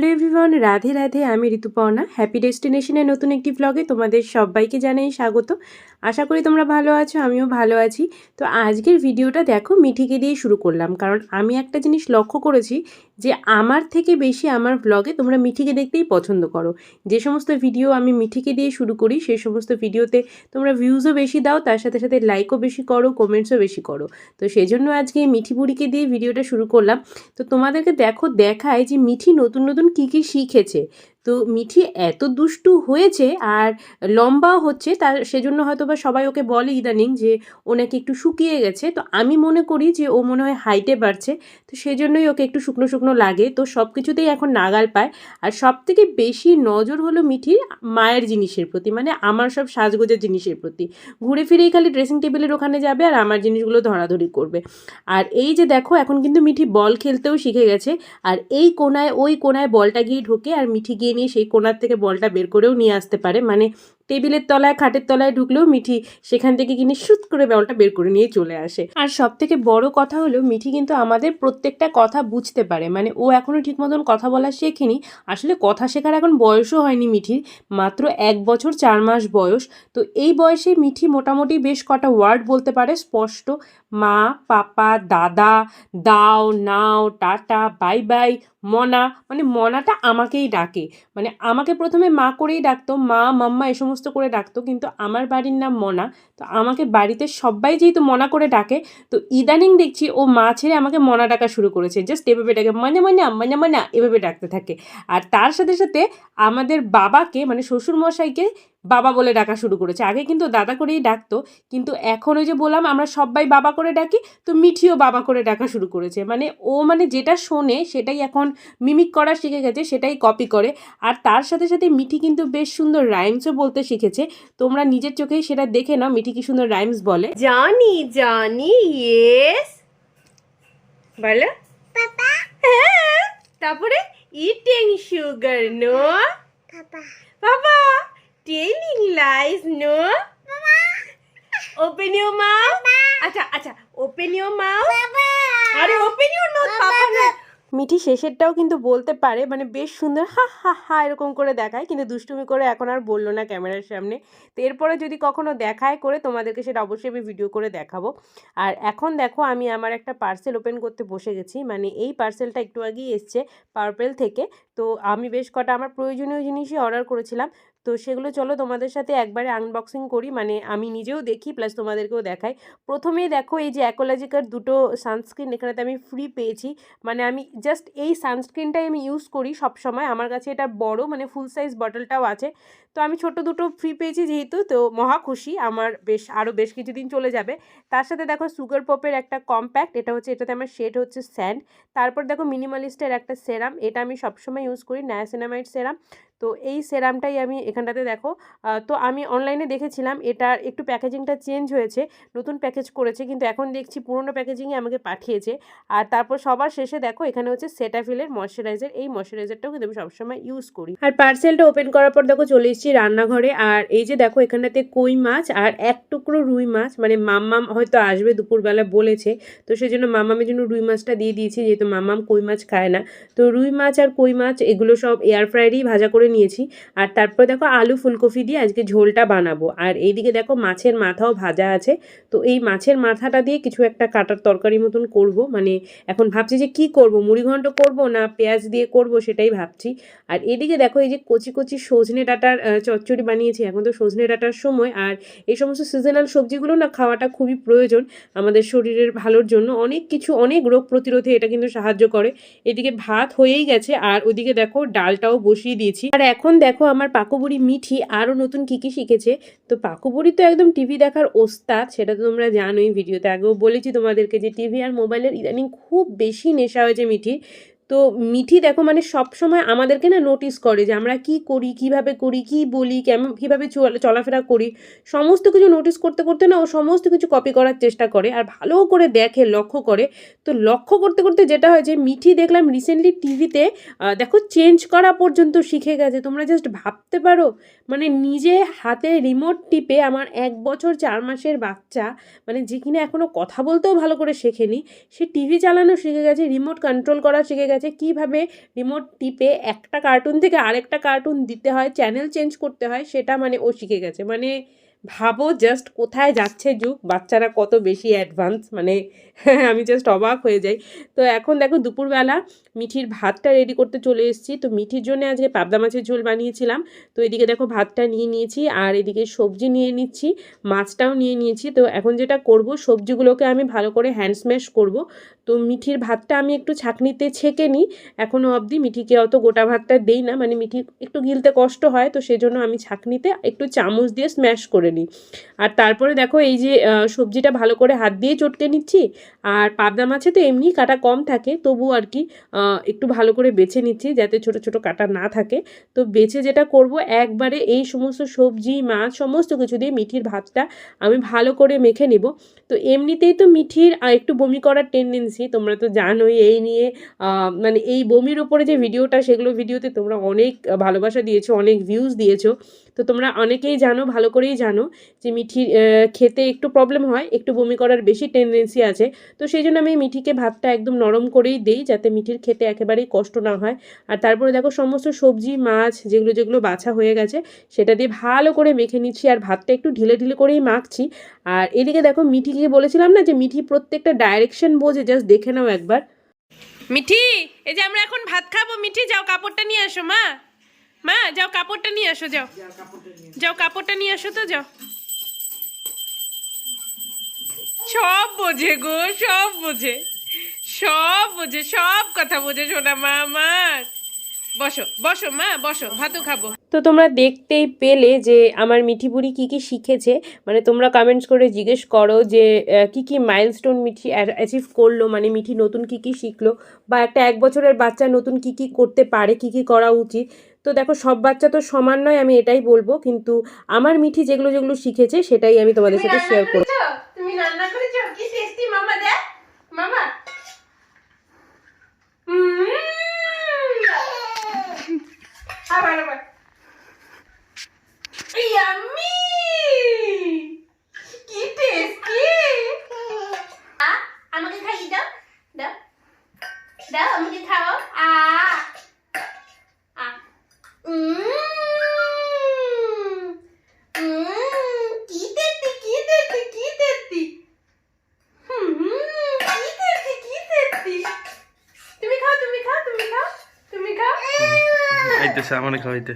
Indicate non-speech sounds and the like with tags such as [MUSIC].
Hello everyone, Radhe Radhe, আমি Rituparna. Happy ডেস্টিনেশনের নতুন একটি ব্লগে তোমাদের সবাইকে জানাই স্বাগত। আশা করি তোমরা ভালো আছো, আমিও ভালো আছি। তো আজকের ভিডিওটা দেখো, মিঠিকে দিয়ে শুরু করলাম। কারণ আমি একটা জিনিস লক্ষ্য করেছি যে আমার থেকে বেশি আমার ব্লগে তোমরা মিঠিকে দেখতেই পছন্দ করো। যে সমস্ত ভিডিও আমি মিঠিকে দিয়ে শুরু করি সেই সমস্ত ভিডিওতে তোমরা ভিউজও বেশি দাও, তার সাথে সাথে লাইকও বেশি করো কমেন্টসও বেশি করো। তো সেই জন্য আজকে মিঠি বুড়িকে দিয়ে ভিডিওটা শুরু করলাম। তো তোমাদেরকে দেখো, দেখায় যে মিঠি নতুন নতুন কী কী শিখেছে। তো মিঠি এত দুষ্টু হয়েছে আর লম্বাও হচ্ছে, তার সেজন্য হয়তো বা সবাই ওকে বলে ইদানিং যে ও নাকি একটু শুকিয়ে গেছে। তো আমি মনে করি যে ও মনে হয় হাইটে বাড়ছে, তো সেজন্যই ওকে একটু শুকনো শুকনো লাগে। তো সব কিছুতেই এখন নাগাল পায়। আর সব থেকে বেশি নজর হলো মিঠির মায়ের জিনিসের প্রতি মানে আমার সব সাজগোজের জিনিসের প্রতি। ঘুরে ফিরেই খালি ড্রেসিং টেবিলের ওখানে যাবে আর আমার জিনিসগুলো ধরাধরি করবে। আর এই যে দেখো, এখন কিন্তু মিঠি বল খেলতেও শিখে গেছে। আর এই কোনায়, ওই কোনায় বলটা গিয়ে ঢোকে আর মিঠি গিয়ে নিয়ে সেই কোনার থেকে বলটা বের করেও নিয়ে আসতে পারে। মানে টেবিলের তলায়, খাটের তলায় ঢুকলেও মিঠি সেখান থেকে কিনে সুত করে বলটা বের করে নিয়ে চলে আসে। আর সব থেকে বড় কথা হলো, মিঠি কিন্তু আমাদের প্রত্যেকটা কথা বুঝতে পারে। মানে ও এখনও ঠিক মতন কথা বলা শেখেনি। আসলে কথা শেখার এখন বয়সও হয়নি মিঠির, মাত্র এক বছর চার মাস বয়স। তো এই বয়সে মিঠি মোটামুটি বেশ কটা ওয়ার্ড বলতে পারে। স্পষ্ট, মা, পাপা, দাদা, দাও, নাও, টাটা, বাই বাই, মনা। মানে মনাটা আমাকেই ডাকে। মানে আমাকে প্রথমে মা করেই ডাকতো, মা, মাম্মা এ সমস্ত করে ডাকতো, কিন্তু আমার বাড়ির নাম মনা। তো আমাকে বাড়িতে সবাই যেহেতু মনা করে ডাকে, তো ইদানিং দেখছি ও মা ছেড়ে আমাকে মনা ডাকা শুরু করেছে। জাস্ট এভাবে ডাকে মানে মানে মানে মানে এভাবে ডাকতে থাকে। আর তার সাথে সাথে আমাদের বাবাকে মানে শ্বশুর মশাইকে বাবা বলে ডাকা শুরু করেছে। আগে কিন্তু দাদা করেই ডাকতো কিন্তু এখন ওই যে বললাম আমরা সবাই বাবা করে ডাকি তো মিঠিও বাবা করে ডাকা শুরু করেছে। মানে ও মানে যেটা শোনে সেটাই এখন মিমিক করা শিখে গেছে সেটাই কপি করে। আর তার সাথে সাথে মিঠি কিন্তু বেশ সুন্দর রাইমসও বলতে শিখেছে। তোমরা নিজের চোখেই সেটা দেখে নাও মিঠি কি সুন্দর রাইমস বলে। জানি জানি ইয়েস বলো। হ্যাঁ। তারপরে ইটিং সুগার নো বাবা telling lies no open your mouth আচ্ছা আচ্ছা ওপেন ইউর মাউথ আরে ওপেন ইউর মাউথ পাপা না মিঠি শেষেরটাও কিন্তু বলতে পারে মানে বেশ সুন্দর হা হা হা এরকম করে দেখায় কিন্তু দুষ্টুমি করে এখন আর বলল না ক্যামেরার সামনে। তো এরপরে যদি কখনো দেখায় করে তোমাদেরকে সেটা অবশ্যই আমি ভিডিও করে দেখাবো। আর এখন দেখো আমি আমার একটা পার্সেল ওপেন করতে বসে গেছি মানে এই পার্সেলটা একটু আগেই এসছে পার্পেল থেকে। তো আমি বেশ কটা আমার প্রয়োজনীয় জিনিসই অর্ডার করেছিলাম। তো সেগুলো চলো তোমাদের সাথে একবারে আনবক্সিং করি। মানে আমি নিজেও দেখি প্লাস তোমাদেরকেও দেখাই। প্রথমেই দেখো এই যে অ্যাকোলজিকার দুটো সানস্ক্রিন এখানেতে আমি ফ্রি পেয়েছি। মানে আমি জাস্ট এই সানস্ক্রিনটাই আমি ইউজ করি সব সময় আমার কাছে এটা বড় মানে ফুল সাইজ বটলটাও আছে। তো আমি ছোট দুটো ফ্রি পেয়েছি যেহেতু, তো মহা খুশি। আমার বেশ আরও বেশ কিছুদিন চলে যাবে। তার সাথে দেখো সুগার পপের একটা কম্প্যাক্ট এটা হচ্ছে, এটাতে আমার শেড হচ্ছে স্যান্ড তারপর দেখো মিনিমালিস্টের একটা সেরাম এটা আমি সবসময় ইউজ করি নায়াসিনামাইড সেরাম তো এই সেরামটাই আমি এখানটাতে দেখো। তো আমি অনলাইনে দেখেছিলাম, এটার একটু প্যাকেজিংটা চেঞ্জ হয়েছে, নতুন প্যাকেজ করেছে, কিন্তু এখন দেখছি পুরনো প্যাকেজিংয়ে আমাকে পাঠিয়েছে। আর তারপর সবার শেষে দেখো, এখানে হচ্ছে সেটাফিলের ময়শ্চারাইজার এই ময়শ্চারাইজারটাও কিন্তু আমি সবসময় ইউজ করি। আর পার্সেলটা ওপেন করার পর দেখো চলে এসেছি রান্নাঘরে, আর এই যে দেখো এখানটাতে কই মাছ আর এক টুকরো রুই মাছ মানে মাম্মাম হয়তো আসবে দুপুরবেলা বলেছে, তো সেই জন্য মামামের জন্য রুই মাছটা দিয়ে দিয়েছি, যেহেতু মামাম কই মাছ খায় না। তো রুই মাছ আর কই মাছ, এগুলো সব এয়ার ফ্রায়ারেই ভাজা করে নিয়েছি। আর তারপর দেখো আলু, ফুলকপি দিয়ে আজকে ঝোলটা বানাবো। আর এইদিকে দেখো মাছের মাথাও ভাজা আছে। তো এই মাছের মাথাটা দিয়ে কিছু একটা কাটার তরকারি মতন করব। মানে এখন ভাবছি যে কি করব? মুড়িঘণ্ট করব না পেঁয়াজ দিয়ে করব সেটাই ভাবছি। আর এদিকে দেখো এই যে কচি কচি সজনে ডাটার চচ্চড়ি বানিয়েছি। এখন তো সজনে ডাটার সময়। আর এই সমস্ত সিজনাল সবজিগুলো না খাওয়াটা খুবই প্রয়োজন আমাদের শরীরের ভালোর জন্য। অনেক কিছু, অনেক রোগ প্রতিরোধে এটা কিন্তু সাহায্য করে। এদিকে ভাত হয়েই গেছে। আর ওদিকে দেখো ডালটাও বসিয়ে দিয়েছি। আর এখন দেখো আমার পাকুবুড়ি মিঠি আরও নতুন কী কী শিখেছে। তো পাকুবুড়ি তো একদম টিভি দেখার ওস্তাদ, সেটা তো তোমরা জানোই, ভিডিওতে আগেও বলেছি তোমাদেরকে যে টিভি আর মোবাইলের ইদানিং খুব বেশি নেশা হয়েছে মিঠির। তো মিঠি দেখো মানে সব সময় আমাদেরকে না নোটিস করে যে আমরা কি করি, কীভাবে করি, কি বলি, কেমন, কীভাবে চলাফেরা করি। সমস্ত কিছু নোটিস করতে করতে না ও সমস্ত কিছু কপি করার চেষ্টা করে আর ভালো করে দেখে, লক্ষ্য করে। তো লক্ষ্য করতে করতে যেটা হয় যে মিঠি দেখলাম রিসেন্টলি টিভিতে দেখো চেঞ্জ করা পর্যন্ত শিখে গেছে। তোমরা জাস্ট ভাবতে পারো মানে নিজে হাতে রিমোট টিপে আমার এক বছর চার মাসের বাচ্চা মানে যে কিনা এখনও কথা বলতেও ভালো করে শেখেনি, সে টিভি চালানো শিখে গেছে রিমোট কন্ট্রোল করা শিখে গেছে, কীভাবে রিমোট টিপে একটা কার্টুন থেকে আরেকটা কার্টুন দিতে হয় চ্যানেল চেঞ্জ করতে হয়, সেটা মানে ও শিখে গেছে। মানে ভাবো জাস্ট কোথায় যাচ্ছে যুগ, বাচ্চারা কত বেশি অ্যাডভান্স মানে [LAUGHS] আমি জাস্ট অবাক হয়ে যাই। তো এখন দেখো দুপুরবেলা মিঠির ভাতটা রেডি করতে চলে এসেছি। তো মিঠির জন্য আজকে পাবদা মাছের ঝোল বানিয়েছিলাম। তো এদিকে দেখো ভাতটা নিয়ে নিয়েছি আর এদিকে সবজি নিয়ে নিচ্ছি, মাছটাও নিয়ে নিয়েছি। তো এখন যেটা করব, সবজিগুলোকে আমি ভালো করে হ্যান্ড স্ম্যাশ করব। তো মিঠির ভাতটা আমি একটু ছাঁকনিতে ছেঁকে নিই। এখনও অবধি মিঠিকে অত গোটা ভাতটা দেই না। মানে মিঠি একটু গিলতে কষ্ট হয়, তো সেজন্য আমি ছাঁকনিতে একটু চামচ দিয়ে স্ম্যাশ করে নিই। আর তারপরে দেখো এই যে সবজিটা ভালো করে হাত দিয়ে চটকে নিচ্ছি। আর পাবদা মাছে তো এমনি কাটা কম থাকে, তবু আর কি একটু ভালো করে বেছে নিচ্ছি যাতে ছোট ছোট কাটা না থাকে। তো বেছে যেটা করব, একবারে এই সমস্ত সবজি, মাছ, সমস্ত কিছু দিয়ে মিঠির ভাতটা আমি ভালো করে মেখে নেব। তো এমনিতেই তো মিঠির একটু বমি করার টেন্ডেন্সি তোমরা তো জানোই এই নিয়ে মানে এই বমির ওপরে যে ভিডিওটা, সেগুলো ভিডিওতে তোমরা অনেক ভালোবাসা দিয়েছ, অনেক ভিউজ দিয়েছ। তো তোমরা অনেকেই জানো, ভালো করেই জানো। যে মিঠি খেতে একটু প্রবলেম হয়, একটু বমি করার বেশি টেন্ডেন্সি আছে। তো সেই জন্য আমি মিঠিকে ভাতটা একদম নরম করেই দেই যাতে মিঠির খেতে একেবারেই কষ্ট না হয়। আর তারপরে দেখো সমস্ত সবজি, মাছ যেগুলো যেগুলো বাছা হয়ে গেছে, সেটা দিয়ে ভালো করে মেখে নিচ্ছি আর ভাতটা একটু ঢিলে ঢিলে করেই মাখছি। আর এদিকে দেখো মিঠিকে বলেছিলাম না যে মিঠি প্রত্যেকটা ডাইরেকশন বোঝে জাস্ট দেখে নাও একবার। মিঠি, এই যে আমরা এখন ভাত খাব, মিঠি যাও কাপড়টা নিয়ে আসো, মা। মা, যাও কাপড়টা নিয়ে আসো, যাও। যাও কাপড়টা নিয়ে আসো তো, যাও। সব বোঝে গো, সব বোঝে। সব বোঝে, সব কথা বোঝে সোনা মা আমার। বসো বসো মা, বসো, ভাতও খাব। তো তোমরা দেখতেই পেলে যে আমার মিঠি বুড়ি কী কী শিখেছে। মানে তোমরা কমেন্টস করে জিজ্ঞেস করো যে কি কি মাইলস্টোন মিঠি অ্যাচিভ করল মানে মিঠি নতুন কি কি শিখলো, বা একটা এক বছরের বাচ্চা নতুন কি কি করতে পারে, কি কি করা উচিত। তো দেখো সব বাচ্চা তো সমান নয় আমি এটাই বলব। কিন্তু আমার মিঠি যেগুলো যেগুলো শিখেছে সেটাই আমি তোমাদের সাথে শেয়ার করব। তুমি রান্না করেছ? কি টেস্টি মামা দে মামা। আবার আবার। ইয়াম্মি তুমি খাও তুমি খাও তুমি খাও তুমি খাও খাইতেছে আমার খাওয়াইতে